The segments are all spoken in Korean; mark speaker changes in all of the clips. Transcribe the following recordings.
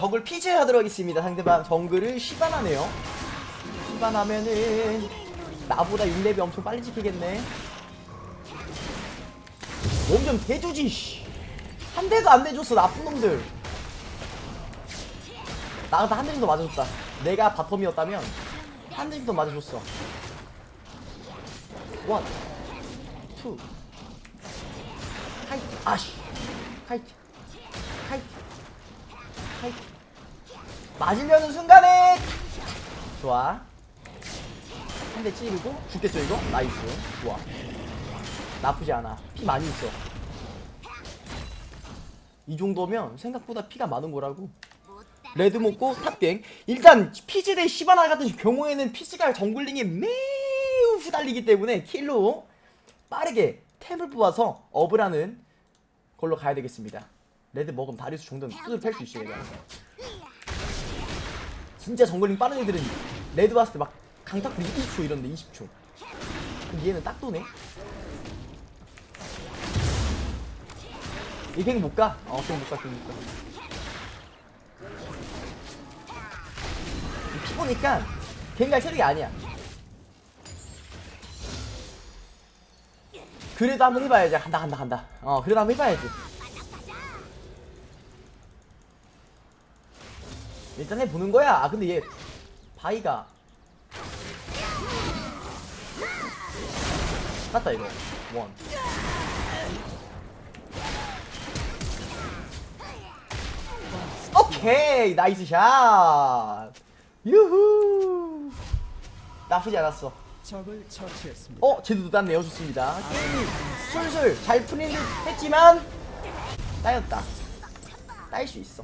Speaker 1: 정글 피즈 하도록 하겠습니다. 상대방 정글을 시반하네요. 시반하면은 나보다 6렙이 엄청 빨리 지키겠네. 몸 좀 대주지 씨. 한 대도 안 대줬어 나쁜 놈들. 나한테 한대 정도 맞아줬다. 내가 바텀이었다면 한 대 정도 맞아줬어. 원, 투, 카이트, 아씨, 카이트, 카이트, 카이트. 맞으려는 순간에 좋아. 한 대 찌르고 죽겠죠 이거? 나이스. 좋아. 나쁘지 않아. 피 많이 있어. 이 정도면 생각보다 피가 많은 거라고. 레드 먹고 탑갱. 일단 피지 대 시바나 같은 경우에는 피지가 정글링에 매우 후달리기 때문에 킬로 빠르게 템을 뽑아서 업을 하는 걸로 가야 되겠습니다. 레드 먹으면 다리수 정도는 뚜들 팰수 있어요. 진짜 정글링 빠른 애들은 레드 봤을 때 막 강타 20초 이런데 20초. 그럼 얘는 딱 도네. 이갱 못 가? 어, 갱 못 가, 갱 못 가. 피 보니까 갱갈 체력이 아니야. 그래도 한번 해봐야지. 간다, 간다, 간다. 어, 그래도 한번 해봐야지. 일단 해보는 거야. 아, 근데 얘 바이가 맞다 이거. 원. 오케이 나이스 샷. 유후. 나쁘지 않았어.
Speaker 2: 적을 처치했습니다.
Speaker 1: 어 제드도 땄네요 좋습니다. 게임이 술술 잘 풀린 듯 했지만 따였다. 따일 수 있어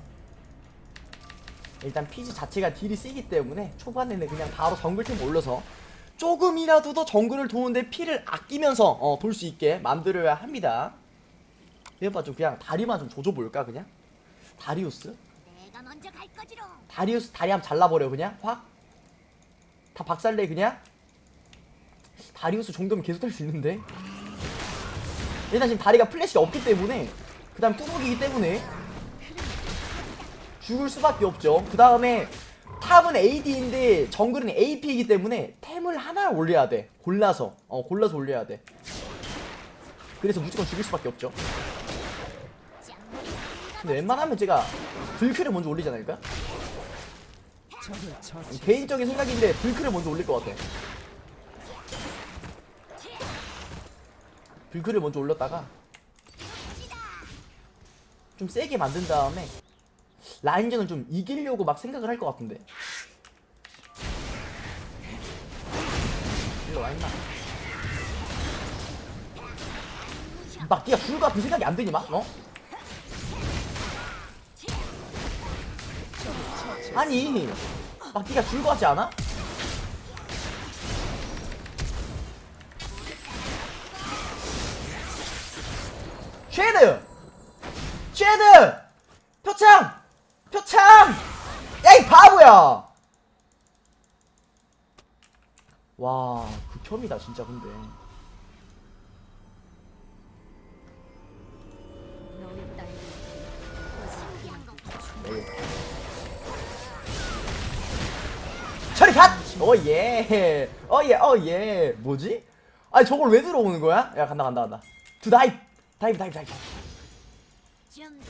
Speaker 1: 일단 피지 자체가 딜이 세기 때문에 초반에는 그냥 바로 정글팀 올려서 조금이라도 더 정글을 도는데 피를 아끼면서 어, 돌 수 있게 만들어야 합니다. 이번 좀 그냥 다리만 좀 조져볼까 그냥? 다리우스?
Speaker 3: 내가 먼저 갈 거지롱.
Speaker 1: 다리우스 다리 한번 잘라버려 그냥? 확? 다 박살내 그냥? 다리우스 정도면 계속 할 수 있는데? 일단 지금 다리가 플래시가 없기 때문에 그 다음 뚜벅이기 때문에 죽을 수밖에 없죠. 그 다음에 탑은 AD인데 정글은 AP이기 때문에 템을 하나 올려야 돼. 골라서. 어 골라서 올려야 돼. 그래서 무조건 죽일 수밖에 없죠. 근데 웬만하면 제가 불크를 먼저 올리지 않을까? 개인적인 생각인데 불크를 먼저 올릴 것 같아. 불크를 먼저 올렸다가 좀 세게 만든 다음에 라인전을 좀 이기려고 막 생각을 할 것 같은데. 일로 와 임마. 막 네가 죽을 것 같은 생각이 안 드니 막 어? 아니 막 네가 죽을 것 같지 않아? 쉐드! 쉐드! 표창! 바보야! 와 극혐이다 진짜 근데
Speaker 3: 너희 딸
Speaker 1: 에이. 저리 갓! 어예 어예 어예 뭐지? 아니 저걸 왜 들어오는 거야? 야 간다 간다 간다 두 다이브 다이브 다이브 다이브
Speaker 3: 좀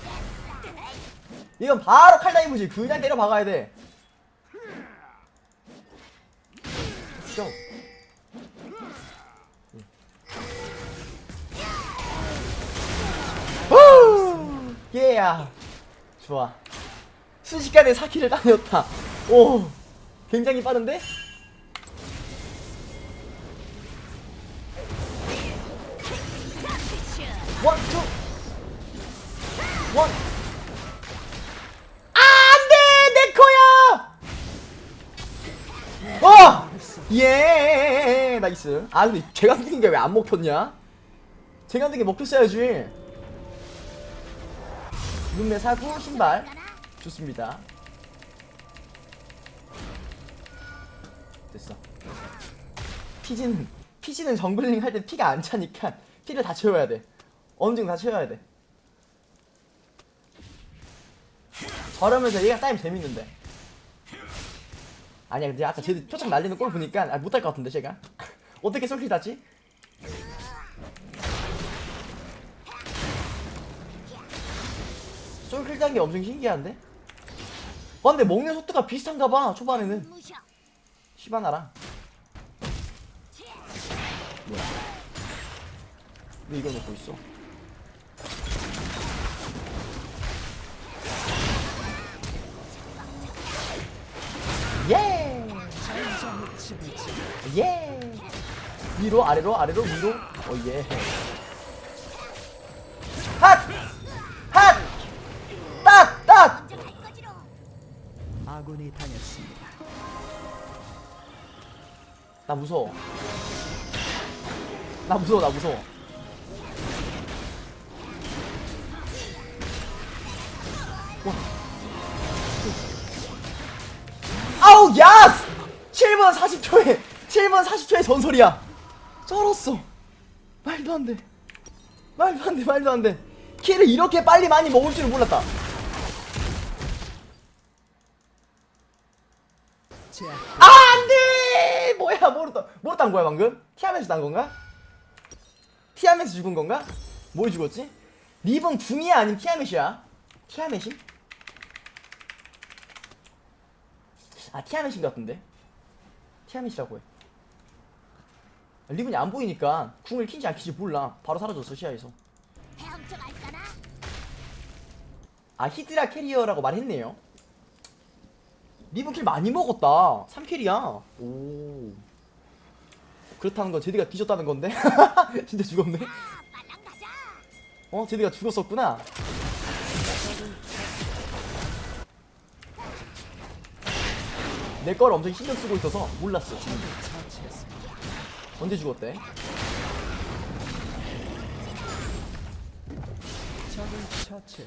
Speaker 1: 이건 바로 칼다이브지 그냥 때려 박아야 돼 좀. 후! 예야 좋아 순식간에 4킬을 따냈다 오 굉장히 빠른데? 원, 투, 원. 예! 나이스. 아, 근데 제가 든게 왜 안 먹혔냐? 제가 든게 먹혔어야지. 눈매 사고 신발. 좋습니다. 됐어. 피지는, 피지는 정글링 할 때 피가 안 차니까 피를 다 채워야 돼. 어느 정도 다 채워야 돼. 저러면서 얘가 따이면 재밌는데 아니야 근데 아까 쟤 표창 날리는 꼴 보니까 아, 못할 것 같은데 쟤가 어떻게 솔킬 다지? 솔킬 단게 엄청 신기한데? 아 근데 먹는 속도가 비슷한가 봐 초반에는
Speaker 3: 무셔.
Speaker 1: 시바나랑 뭐야 왜 이걸 먹고 있어 예! 위로 아래로 아래로 위로 어예 핫! 핫!
Speaker 3: 거지로.
Speaker 2: 아군이 당했습니다.
Speaker 1: 나 무서워 나 무서워 나 무서워 와. 아우 야스 7분 40초에 7분 40초의 전설이야. 쩔었어. 말도 안 돼. 말도 안 돼, 말도 안 돼. 키를 이렇게 빨리 많이 먹을 줄은 몰랐다. 아, 안 돼! 뭐야, 모르다. 모르다 한 거야, 방금? 티하면서 난 건가? 티하면서 죽은 건가? 뭘 죽었지? 리본 궁이야, 아니면 티하멧이야? 티하멧이? 아, 티하멧인 것 같은데? 티하멧이라고 해. 리본이 안 보이니까 궁을 킨지 안 킨지 몰라. 바로 사라졌어 시야에서? 아 히드라 캐리어라고 말했네요. 리본 킬 많이 먹었다. 3킬이야. 오. 그렇다는 건 제드가 뒤졌다는 건데? 진짜 죽었네.
Speaker 3: 아.
Speaker 1: 어 제드가 죽었었구나. 내 걸 엄청 신경 쓰고 있어서 몰랐어
Speaker 2: 처치했습니다.
Speaker 1: 언제 죽었대?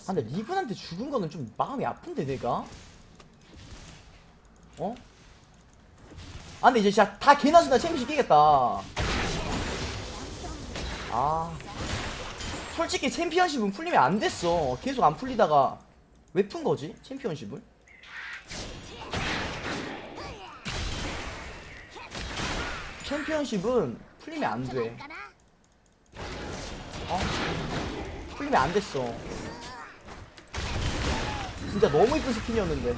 Speaker 1: 아. 근데 리븐한테 죽은 거는 좀 마음이 아픈데 내가? 어? 아 근데 이제 진짜 다 개나 수나 챔피언 깨겠다. 아. 솔직히 챔피언십은 풀리면 안 됐어. 계속 안 풀리다가 왜 푼 거지? 챔피언십을 챔피언십은 풀리면 안돼
Speaker 3: 갈까나?
Speaker 1: 어? 풀리면 안 됐어. 진짜 너무 이쁜 스킨이었는데.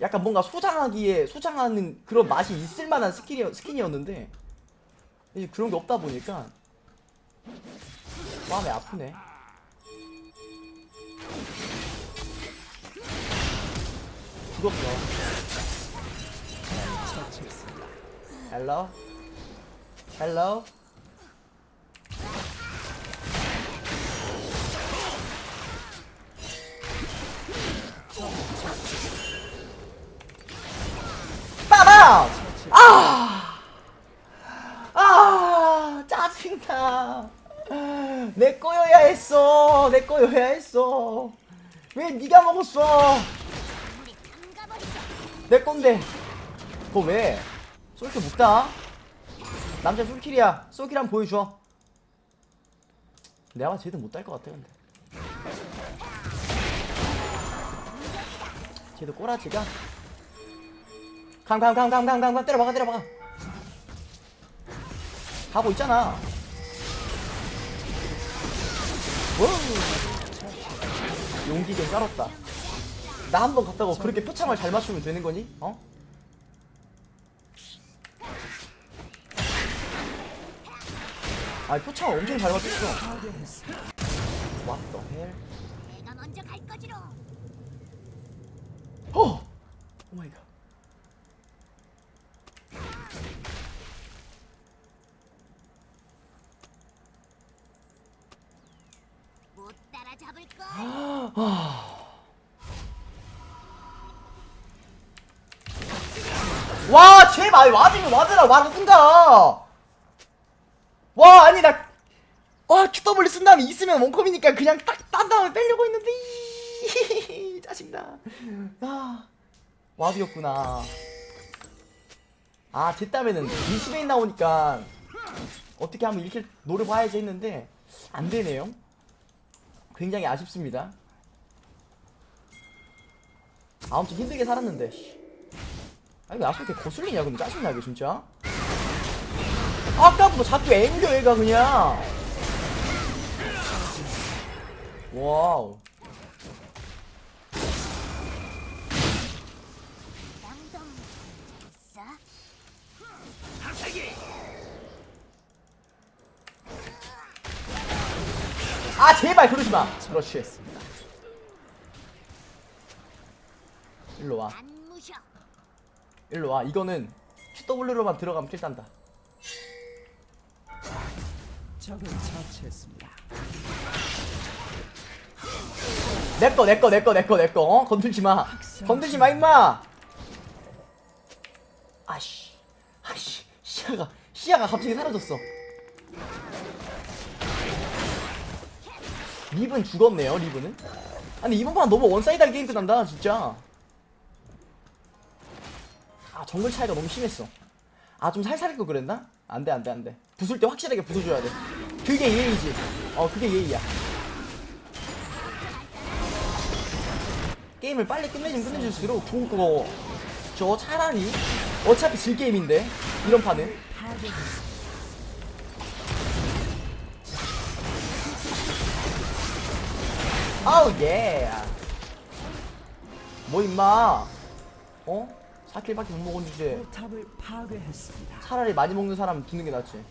Speaker 1: 약간 뭔가 소장하기에 소장하는 그런 맛이 있을 만한 스킨이, 스킨이었는데 이제 그런 게 없다 보니까 마음이 아프네. 죽었어. 헬로? 헬로? 아! 아! 짜증나. 내 거여야 했어. 내 거여야 했어. 왜 네가 먹었어? 내 건데. 그거 왜? 솔킬 묵다. 남자 솔킬이야. 솔킬 한번 보여줘. 내가 쟤도 못할 것 같아 근데. 쟤도 꼬라지가. 강강강강강강 때려박아 때려박아. 가고 있잖아. 와우. 용기 좀 깔았다. 나 한 번 갔다고 그렇게 표창을 잘 맞추면 되는 거니? 어? 아 표창을 엄청 잘 맞췄어. the hell?
Speaker 3: 내가 먼저 갈 거지로.
Speaker 1: 어! 오 마이 갓.
Speaker 3: 못 따라잡을 걸.
Speaker 1: 와, 제발 와주면 와드라 와든가. 와, 아니 나 와, QW 쓴 다음에 있으면 원컴이니까 그냥 딱 딴 다음에 빼려고 했는데 이 짜증나. 아, 와드였구나. 아, 제 땀에는 리시베인 나오니까 어떻게 하면 이렇게 노려봐야지 했는데 안 되네요. 굉장히 아쉽습니다. 아무튼 힘들게 살았는데 씨. 아 이거 야수 이렇게 거슬리냐 근데 짜증나게 진짜 아까부터 자꾸 앵겨 얘가 그냥. 와우? 아 제발 그러지 마. 그렇지. 일로와.
Speaker 3: 안 무셔.
Speaker 1: 일로 와. 이거는 QW로만 들어가면 킬 딴다
Speaker 2: 적을 처치했습니다.
Speaker 1: 내꺼 내꺼 내꺼 내꺼 내꺼. 어? 건들지 마. 건들지 마 임마. 아씨 아씨 시야가 시야가 갑자기 사라졌어. 립은 죽었네요 립은. 아니 이번 판 너무 원사이드하게 게임 끝난다 진짜. 아 정글 차이가 너무 심했어. 아 좀 살살 할걸 그랬나? 안돼 안돼 안돼. 부술 때 확실하게 부숴줘야 돼 그게 예의지. 어 그게 예의야. 게임을 빨리 끝내주면 끝내줄수록 좋을 거고 저 차라리 어차피 질 게임인데 이런 판은. 아우 예. 뭐 임마. 어? 4킬밖에 못 먹은 주제. 차라리 많이 먹는 사람 두는 게 낫지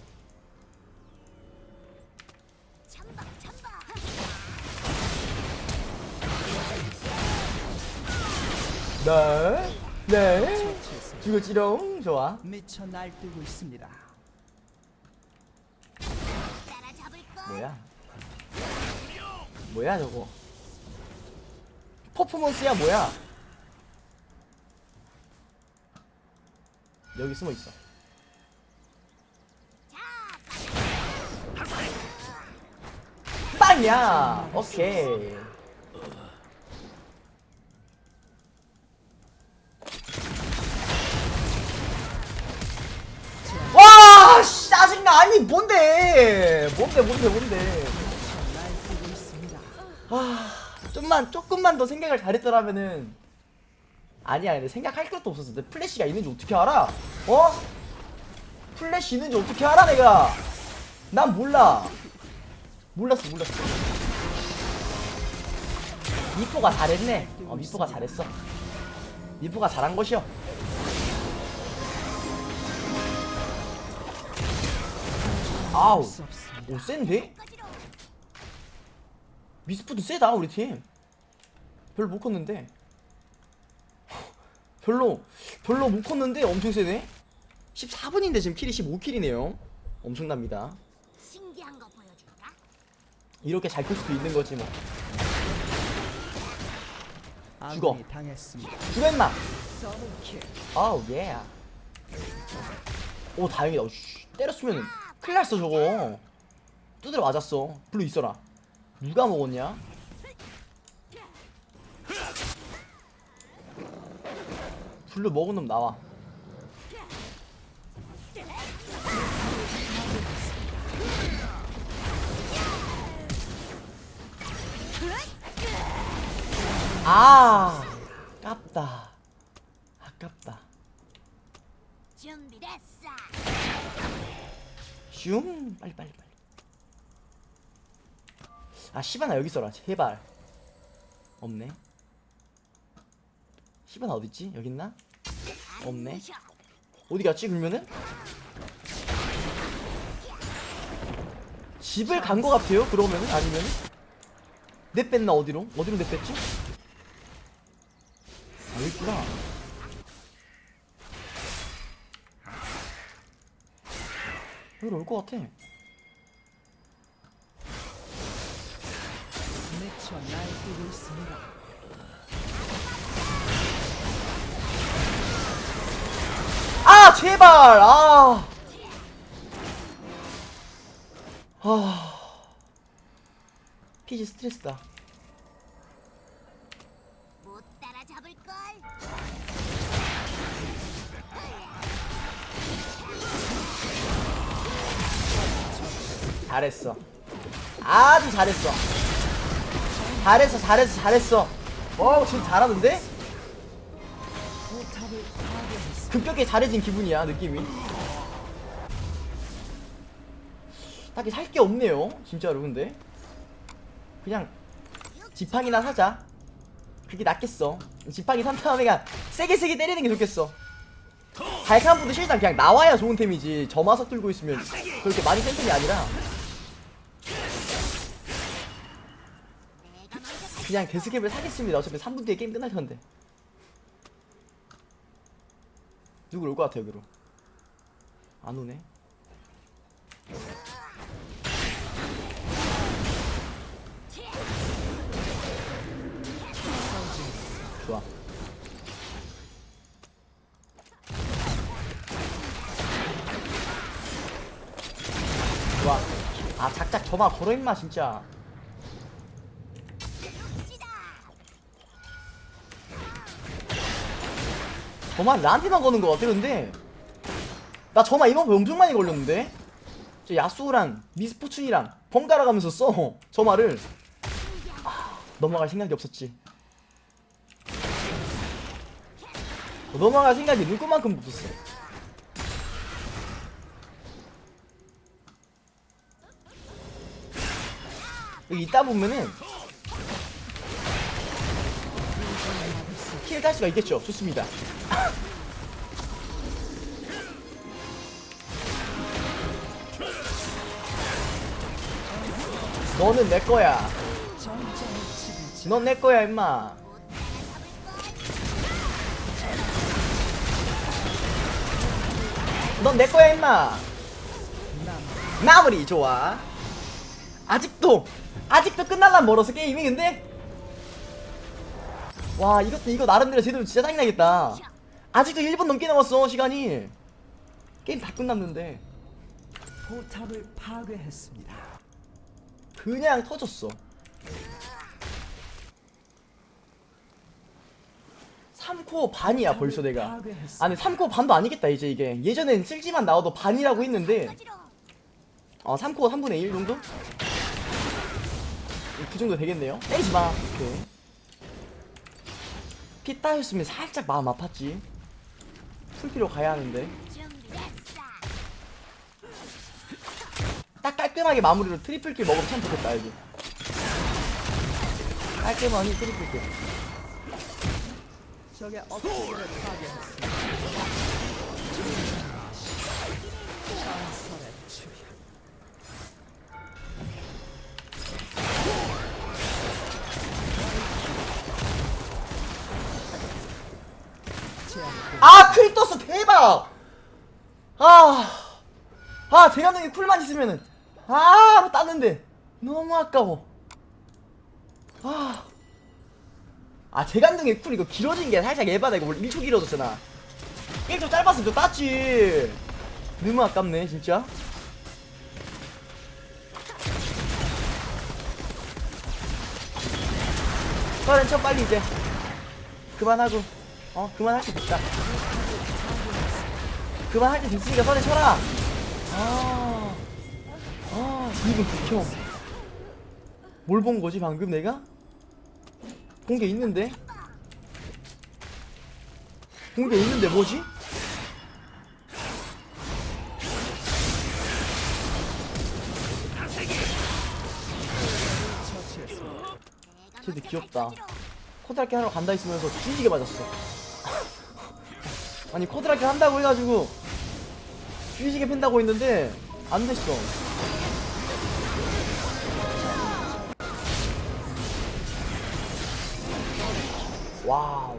Speaker 1: 네? 네? 죽었지롱 좋아
Speaker 2: 미쳐 날뛰고 있습니다.
Speaker 1: 뭐야? 뭐야 저거? 퍼포먼스야 뭐야? 여기 숨어 있어. 빵이야. 오케이. 와, 씨, 짜증나. 아니 뭔데? 뭔데 뭔데 뭔데? 아, 좀만 조금만 더 생각을 잘했더라면은 아니야 근데 생각할 것도 없었어 내 플래시가 있는지 어떻게 알아? 어? 플래시 있는지 어떻게 알아 내가 난 몰라 몰랐어 몰랐어 미포가 잘했네 어 미포가 잘했어 미포가 잘한 것이요 아우. 오 센데? 미스푸드 세다 우리 팀. 별로 못 컸는데. 별로 별로 못 컸는데 엄청 세네. 14분인데 지금 킬이 15킬이네요. 엄청납니다.
Speaker 3: 신기한 거 보여줄까?
Speaker 1: 이렇게 잘 클 수도 있는 거지 뭐. 죽어. 죽였나?
Speaker 2: 더블킬.
Speaker 1: 아우 예오 다행이다. 씨, 때렸으면 큰일 났어 저거. 두드려 맞았어. 블루 있어라. 누가 먹었냐? 블루 먹은 놈 나와. 아 아깝다
Speaker 3: 준비됐어.
Speaker 1: 슝 빨리 빨리 빨리. 아 시바나 여기 있어라. 제발. 없네. 시바나 어딨지? 여기 있나?
Speaker 3: 안
Speaker 1: 없네. 어디 갔지 그러면은? 집을 간거 같아요 그러면은? 아니면은? 내 뺐나 어디로? 어디로 내 뺐지? 아 여기 있구나 여기로 올거 같아
Speaker 2: 미쳐 날뛰고 있습니다.
Speaker 1: 아 제발 아. 아. 피지 스트레스다. 잘했어. 아주 잘했어. 잘했어, 잘했어, 잘했어. 어, 지금 잘하는데? 급격히 잘해진 기분이야 느낌이 딱히 살 게 없네요 진짜로 근데 그냥 지팡이나 사자 그게 낫겠어 지팡이 산 다음에 그냥 세게 세게 때리는 게 좋겠어 발칸보드 실장 그냥 나와야 좋은 템이지 점화석 들고 있으면 그렇게 많이 센 템이 아니라 그냥 데스캡을 사겠습니다. 어차피 3분 뒤에 게임 끝날 텐데. 누구 올 것 같아요 여기로? 안 오네. 좋아. 좋아. 아 작작 저마 걸어 임마 진짜 저마 나한테만 거는 거 같아 근데. 나 저마 이번 번 엄청 많이 걸렸는데? 저 야수랑 미스포춘이랑 번갈아 가면서 써 저마를 아, 넘어갈 생각이 없었지. 넘어갈 생각이 눈꽃만큼 없었어. 여기 있다 보면은 킬딸 수가 있겠죠. 좋습니다. 너는 내 거야. 넌 내 거야 임마. 넌 내 거야 임마.
Speaker 2: 남
Speaker 1: 마무리 좋아. 아직도 아직도 끝날란 멀어서 게임이 근데 와 이것도 이거 나름대로 제대로 진짜 짜증나겠다. 아직도 1분 넘게 남았어 시간이. 게임 다 끝났는데.
Speaker 2: 포탑을 파괴했습니다.
Speaker 1: 그냥 터졌어. 3코어 반이야 벌써 내가. 아니 3코어 반도 아니겠다 이제 이게. 예전엔 쓸지만 나와도 반이라고 했는데. 어 3코어 3분의 1 정도? 그 정도 되겠네요. 때리지마. 오케이 피 따였으면 살짝 마음 아팠지 풀피로 가야 하는데. 딱 깔끔하게 마무리로 트리플 킬 먹으면 참 좋겠다 여기 깔끔하니 트리플 킬
Speaker 2: 적의 파괴했습니다. 전설의
Speaker 1: 아, 클 떴어, 대박! 아, 아, 대감독이 쿨만 있으면은, 아, 땄는데, 너무 아까워. 아, 아, 재간등의 쿨 이거 길어진 게 살짝 예바다. 이거 원래 1초 길어졌잖아. 1초 짧았으면 또 땄지. 너무 아깝네, 진짜. 서렌 쳐, 빨리 이제. 그만하고. 어, 그만할 때 됐다. 그만할 때 됐으니까 서렌 쳐라! 아, 아, 이분 극혐. 뭘본 거지, 방금 내가? 본 게 있는데? 본 게 있는데 뭐지?
Speaker 3: 먼저
Speaker 1: 귀엽다. 코드라키 하러 간다 했으면서 뒤지게 맞았어. 아니 코드라키 한다고 해가지고 뒤지게 팬다고 했는데 안 됐어. 와우.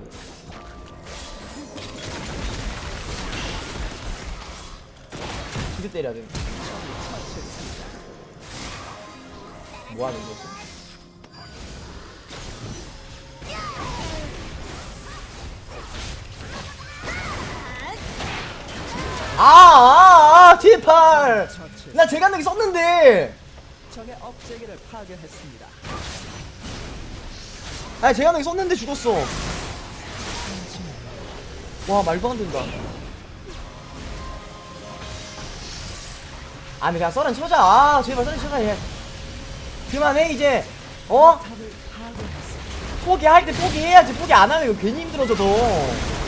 Speaker 1: 두대 때려야 돼. 뭐 하는 거지? 아, 아, 아, 제발.
Speaker 2: 처치.
Speaker 1: 나 재간능이 썼는데.
Speaker 2: 적의 억제기를 파괴했습니다.
Speaker 1: 아니, 재간능이 썼는데 죽었어. 와, 말도 안 된다. 아니, 그냥 썰은 쳐자. 아, 제발 썰은 쳐자, 얘. 그만해, 이제. 어? 포기할 때 포기해야지. 포기 안 하면 이거 괜히 힘들어져, 너.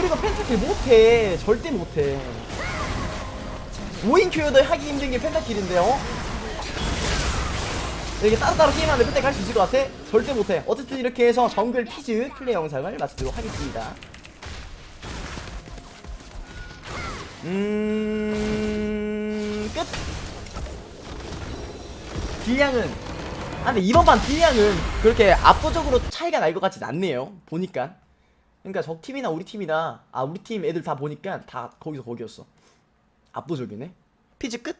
Speaker 1: 그리고 펜타킬 못해. 절대 못해. 5인 큐어도 하기 힘든 게 펜타킬인데요 이렇게 따로따로 게임하는데 펜타킬 할 수 있을 것 같아? 절대 못해. 어쨌든 이렇게 해서 정글 피즈 플레이 영상을 마치도록 하겠습니다. 음... 끝! 딜량은. 아 근데 이번 판 딜량은 그렇게 압도적으로 차이가 날 것 같진 않네요. 보니까 그러니까 적 팀이나 우리 팀이나 아 우리 팀 애들 다 보니까 다 거기서 거기였어 압도적이네 피즈 끝?